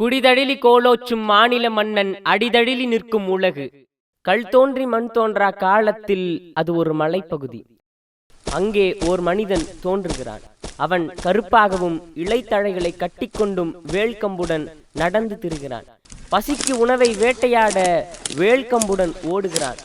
குடிதழிலி கோலோச்சும் மாநில மன்னன் அடிதழிலி நிற்கும் உலகு. கல் தோன்றி மண் தோன்றா காலத்தில் அது ஒரு மலைப்பகுதி. அங்கே ஓர் மனிதன் தோன்றுகிறான். அவன் கருப்பாகவும் இலைத்தழைகளை கட்டிக்கொண்டும் வேல்கம்புடன் நடந்து திரிகிறான். பசிக்கு உணவை வேட்டையாட வேல்கம்புடன் ஓடுகிறான்.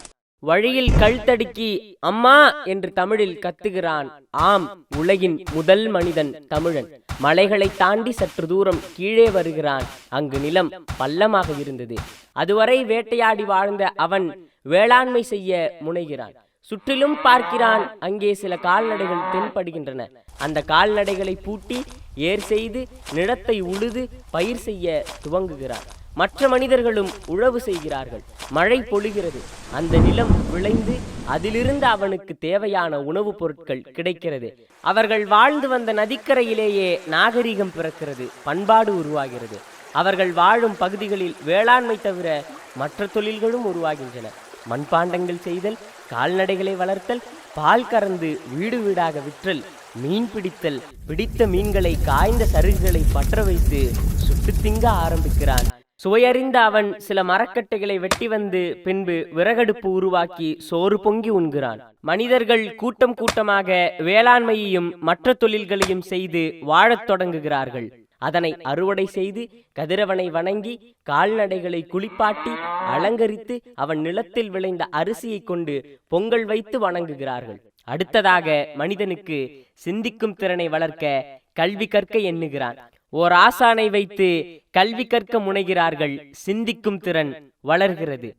வழியில் கழுத்தடுக்கி அம்மா என்று தமிழில் கத்துகிறான். ஆம் உலகின் முதல் மனிதன் தமிழன். மலைகளை தாண்டி சற்று தூரம் கீழே வருகிறான். அங்கு நிலம் பள்ளமாக இருந்தது. அதுவரை வேட்டையாடி வாழ்ந்த அவன் வேளாண்மை செய்ய முனைகிறான். சுற்றிலும் பார்க்கிறான் அங்கே சில கால்நடைகள் தென்படுகின்றன. அந்த கால்நடைகளை பூட்டி ஏர் செய்து நிலத்தை உழுது பயிர் செய்ய துவங்குகிறான். மற்ற மனிதர்களும் உழவு செய்கிறார்கள். மழை பொழிகிறது. அந்த நிலம் விளைந்து அதிலிருந்து அவனுக்கு தேவையான உணவுப் பொருட்கள் கிடைக்கிறது. அவர்கள் வாழ்ந்து வந்த நதிக்கரையிலேயே நாகரிகம் பிறக்கிறது. பண்பாடு உருவாகிறது. அவர்கள் வாழும் பகுதிகளில் வேளாண்மை தவிர மற்ற தொழில்களும் உருவாகின்றன. மண்பாண்டங்கள் செய்தல் கால்நடைகளை வளர்த்தல் பால் கறந்து வீடு வீடாக விற்றல் மீன் பிடித்தல் பிடித்த மீன்களை காய்ந்த சருகுகளை பற்ற வைத்து சுட்டு திங்க ஆரம்பிக்கிறான். சுவையறிந்த அவன் சில மரக்கட்டைகளை வெட்டி வந்து பின்பு விறகடுப்பு உருவாக்கி சோறு பொங்கி உண்கிறான். மனிதர்கள் கூட்டம் கூட்டமாக வேளாண்மையையும் மற்ற தொழில்களையும் செய்து வாழத் தொடங்குகிறார்கள். அதனை அறுவடை செய்து கதிரவனை வணங்கி கால்நடைகளை குளிப்பாட்டி அலங்கரித்து அவன் நிலத்தில் விளைந்த அரிசியை கொண்டு பொங்கல் வைத்து வணங்குகிறார்கள். அடுத்ததாக மனிதனுக்கு சிந்திக்கும் திறனை வளர்க்க கல்வி கற்க எண்ணுகிறான். ஓர் ஆசானை வைத்து கல்வி கற்க முனைகிறார்கள் சிந்திக்கும் திறன் வளர்கிறது.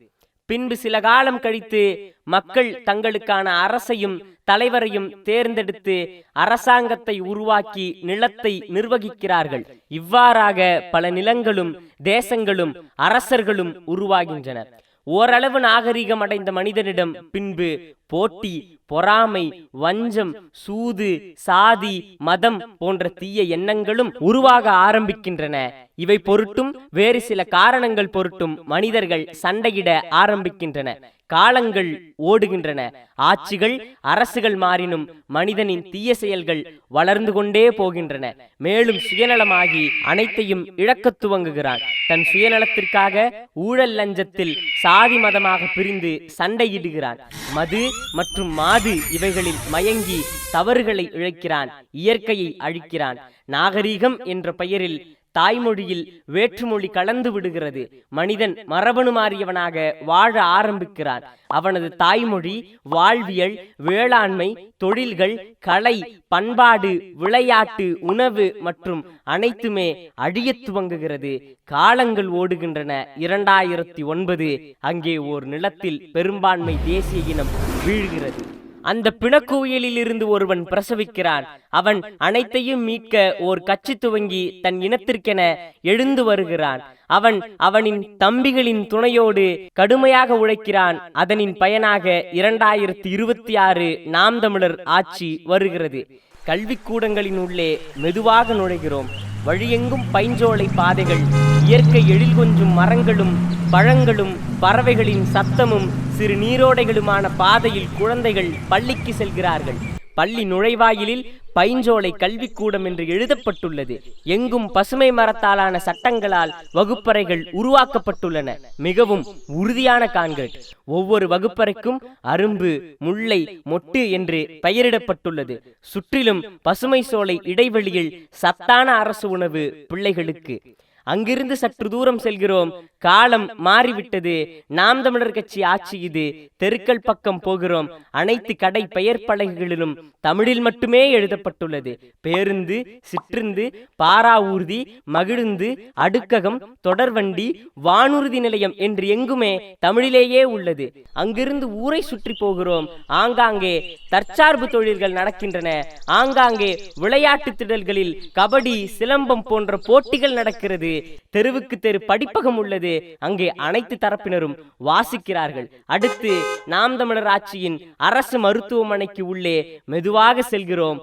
பின்பு சில காலம் கழித்து மக்கள் தங்களுக்கான அரசையும் தலைவரையும் தேர்ந்தெடுத்து அரசாங்கத்தை உருவாக்கி நிலத்தை நிர்வகிக்கிறார்கள். இவ்வாறாக பல நிலங்களும் தேசங்களும் அரசர்களும் உருவாகின்றன. ஓரளவு நாகரிகம் அடைந்த மனிதனிடம் பின்பு போட்டி பொறாமை வஞ்சம் சூது சாதி மதம் போன்ற தீய எண்ணங்களும் உருவாக ஆரம்பிக்கின்றன. இவை பொருட்டும் வேறு சில காரணங்கள் பொருட்டும் மனிதர்கள் சண்டையிட ஆரம்பிக்கின்றன. காலங்கள் ஓடுகின்றன. ஆட்சிகள் அரசுகள் மாறினும் மனிதனின் தீய செயல்கள் வளர்ந்து கொண்டே போகின்றன. மேலும் சுயநலமாகி அனைத்தையும் இழக்கத் துவங்குகிறான். தன் சுயநலத்திற்காக ஊழல் லஞ்சத்தில் சாதி மதமாக பிரிந்து சண்டையிடுகிறான். மது மற்றும் மாது இவைகளில் மயங்கி தவறுகளை இழைக்கிறான் இயற்கையை அழிக்கிறான். நாகரீகம் என்ற பெயரில் தாய்மொழியில் வேற்றுமொழி கலந்து விடுகிறது. மனிதன் மரபணு மாறியவனாக வாழ ஆரம்பிக்கிறான் அவனது தாய்மொழி வாழ்வியல் வேளாண்மை தொழில்கள் கலை பண்பாடு விளையாட்டு உணவு மற்றும் அனைத்துமே அழியத் துவங்குகிறது. காலங்கள் ஓடுகின்றன. இரண்டாயிரத்தி ஒன்பது அங்கே ஓர் நிலத்தில் பெரும்பான்மை தேசிய இனம் வீழ்கிறது. அந்த பிணக்கோயிலில் இருந்து ஒருவன் பிரசவிக்கிறான். அவன் அனைத்தையும் மீட்க ஓர் கட்சி துவங்கி தன் இனத்திற்கென எழுந்து வருகிறான். அவன் அவனின் தம்பிகளின் துணையோடு கடுமையாக உழைக்கிறான். அதனின் பயனாக இரண்டாயிரத்தி இருபத்தி ஆறு நாம் தமிழர் ஆட்சி வருகிறது. கல்விக்கூடங்களின் உள்ளே மெதுவாக நுழைகிறோம். வழியெங்கும் பைஞ்சோலை பாதைகள் இயற்கை எழில் கொஞ்சும் மரங்களும் பழங்களும் பறவைகளின் சத்தமும் சிறு நீரோடைகளுமான பாதையில் குழந்தைகள் பள்ளிக்கு செல்கிறார்கள். பள்ளி நுழைவாயிலில் பைஞ்சோலை கல்விக்கூடம் என்று எழுதப்பட்டுள்ளது. எங்கும் பசுமை மரத்தாலான சட்டங்களால் வகுப்பறைகள் உருவாக்கப்பட்டுள்ளன. மிகவும் உறுதியான கான்கிரீட். ஒவ்வொரு வகுப்பறைக்கும் அரும்பு முல்லை மொட்டு என்று பெயரிடப்பட்டுள்ளது. சுற்றிலும் பசுமை சோலை இடைவெளியில் சத்தான அரசு உணவு பிள்ளைகளுக்கு. அங்கிருந்து சற்று தூரம் செல்கிறோம். காலம் மாறிவிட்டது. நாம் தமிழர் கட்சி ஆட்சி இது. தெருக்கள் பக்கம் போகிறோம். அனைத்து கடை பெயர் பலகைகளிலும் தமிழில் மட்டுமே எழுதப்பட்டுள்ளது. பேருந்து சிற்றுந்து பாரா ஊர்தி மகிழுந்து அடுக்ககம் தொடர்வண்டி வானூர்தி நிலையம் என்று எங்குமே தமிழிலேயே உள்ளது. அங்கிருந்து ஊரை சுற்றி போகிறோம். ஆங்காங்கே தற்சார்பு தொழில்கள் நடக்கின்றன. ஆங்காங்கே விளையாட்டு திடல்களில் கபடி சிலம்பம் போன்ற போட்டிகள் நடக்கிறது. தெருவுக்கு தெரு படிப்பகம் உள்ளது. அங்கே அனைத்து தரப்பினரும் வாசிக்கிறார்கள். அடுத்து நாம் தமிழர் ஆட்சியின் அரசு மருத்துவமனைக்கு உள்ளே மெதுவாக செல்கிறோம்.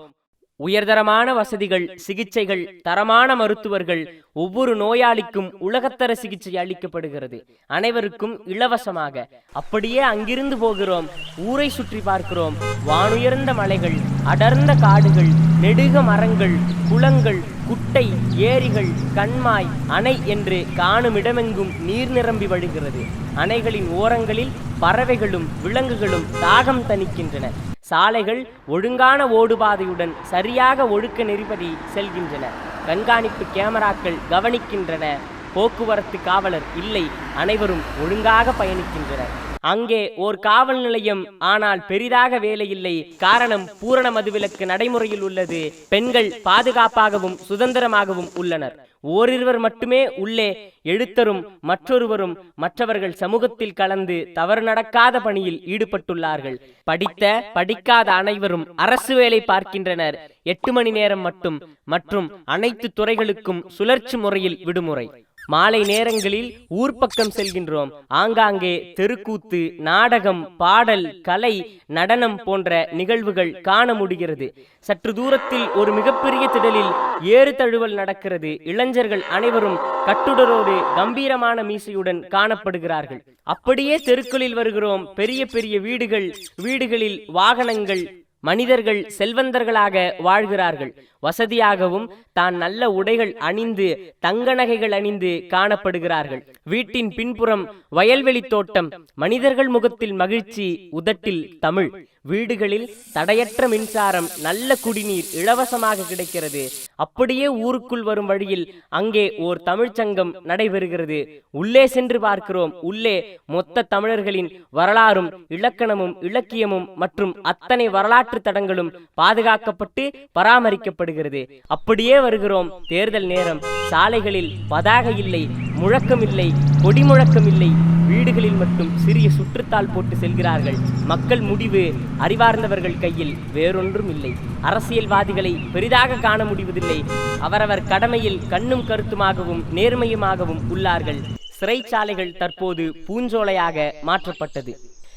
உயர்தரமான வசதிகள் சிகிச்சைகள் தரமான மருத்துவர்கள் ஒவ்வொரு நோயாளிக்கும் உலகத்தர சிகிச்சை அளிக்கப்படுகிறது. அனைவருக்கும் இலவசமாக. அப்படியே அங்கிருந்து போகிறோம். ஊரை சுற்றி பார்க்கிறோம். வானுயர்ந்த மலைகள் அடர்ந்த காடுகள் நெடுக மரங்கள் குளங்கள் குட்டை ஏரிகள் கண்மாய் அணை என்று காணும் இடமெங்கும் நீர் நிரம்பி வழிகிறது. அணைகளின் ஓரங்களில் பறவைகளும் விலங்குகளும் தாகம் தணிக்கின்றன. சாலைகள் ஒழுங்கான ஓடுபாதையுடன் சரியாக ஒழுக்க நெறிப்படி செல்கின்றன. கண்காணிப்பு கேமராக்கள் கவனிக்கின்றன. போக்குவரத்து காவலர் இல்லை. அனைவரும் ஒழுங்காக பயணிக்கின்றனர். அங்கே ஓர் காவல் நிலையம். ஆனால் பெரிதாக வேலை இல்லை காரணம் பூரண மதுவிலக்கு நடைமுறையில் உள்ளது. பெண்கள் பாதுகாப்பாகவும் சுதந்திரமாகவும் உள்ளனர். ஓரிருவர் மட்டுமே உள்ளே எழுத்தரும் மற்றொருவரும் மற்றவர்கள் சமூகத்தில் கலந்து தவறு நடக்காத பணியில் ஈடுபட்டுள்ளார்கள். படித்த படிக்காத அனைவரும் அரசு வேலை பார்க்கின்றனர். எட்டு மணி நேரம் மட்டும் மற்றும் அனைத்து துறைகளுக்கும் சுழற்சி முறையில் விடுமுறை. மாலை நேரங்களில் ஊர்ப்பக்கம் செல்கின்றோம். ஆங்காங்கே தெருக்கூத்து நாடகம் பாடல் கலை நடனம் போன்ற நிகழ்வுகள் காண முடிகிறது. சற்று தூரத்தில் ஒரு மிகப்பெரிய திடலில் ஏறு தழுவல் நடக்கிறது. இளைஞர்கள் அனைவரும் கட்டுடரோடு கம்பீரமான மீசையுடன் காணப்படுகிறார்கள். அப்படியே தெருக்களில் வருகிறோம். பெரிய பெரிய வீடுகள் வீடுகளில் வாகனங்கள் மனிதர்கள் செல்வந்தர்களாக வாழ்கிறார்கள். வசதியாகவும் தான் நல்ல உடைகள் அணிந்து தங்க நகைகள் அணிந்து காணப்படுகிறார்கள். வீட்டின் பின்புறம் வயல்வெளி தோட்டம் மனிதர்கள் முகத்தில் மகிழ்ச்சி உதட்டில் தமிழ். வீடுகளில் தடையற்ற மின்சாரம் நல்ல குடிநீர் இலவசமாக கிடைக்கிறது. அப்படியே ஊருக்குள் வரும் வழியில் அங்கே ஓர் தமிழ்ச்சங்கம் நடைபெறுகிறது. உள்ளே சென்று பார்க்கிறோம். உள்ளே மொத்த தமிழர்களின் வரலாறும் இலக்கணமும் இலக்கியமும் மற்றும் அத்தனை வரலாற்று தடங்களும் பாதுகாக்கப்பட்டு பராமரிக்கப்படுகிறது. அப்படியே வருகிறோம். தேர்தல் நேரம். சாலைகளில் பதாக இல்லை. முழக்கமில்லை கொடி முழக்கம் இல்லை வீடுகளில் மட்டும் சிறிய சுற்றுத்தாள் போட்டு செல்கிறார்கள். மக்கள் முடிவு அறிவார்ந்தவர்கள் கையில் வேறொன்றும் இல்லை அரசியல்வாதிகளை பெரிதாக காண முடிவதில்லை. அவரவர் கடமையில் கண்ணும் கருத்துமாகவும் நேர்மையுமாகவும் உள்ளார்கள். சிறைச்சாலைகள் தற்போது பூஞ்சோலையாக மாற்றப்பட்டது.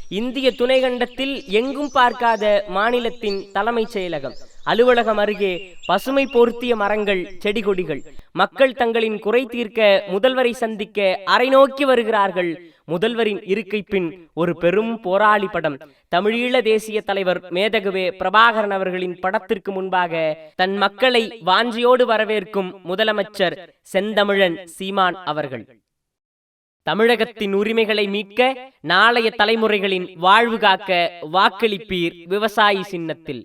இந்திய துணைக்கண்டத்தில் எங்கும் பார்க்காத மாநிலத்தின் தலைமைச் செயலகம். அலுவலகம் அருகே பசுமை பொருத்திய மரங்கள் செடி கொடிகள் மக்கள் தங்களின் குறை தீர்க்க முதல்வரை சந்திக்க அரை நோக்கி வருகிறார்கள். முதல்வரின் இருக்கை பின் ஒரு பெரும் போராளி படம். தமிழீழ தேசிய தலைவர் மேதகுவே பிரபாகரன் அவர்களின் படத்திற்கு முன்பாக தன் மக்களை வாஞ்சியோடு வரவேற்கும் முதலமைச்சர் செந்தமிழன் சீமான் அவர்கள். தமிழகத்தின் உரிமைகளை மீட்க நாளைய தலைமுறைகளின் வாழ்வு காக்க வாக்களிப்பீர் விவசாயி சின்னத்தில்.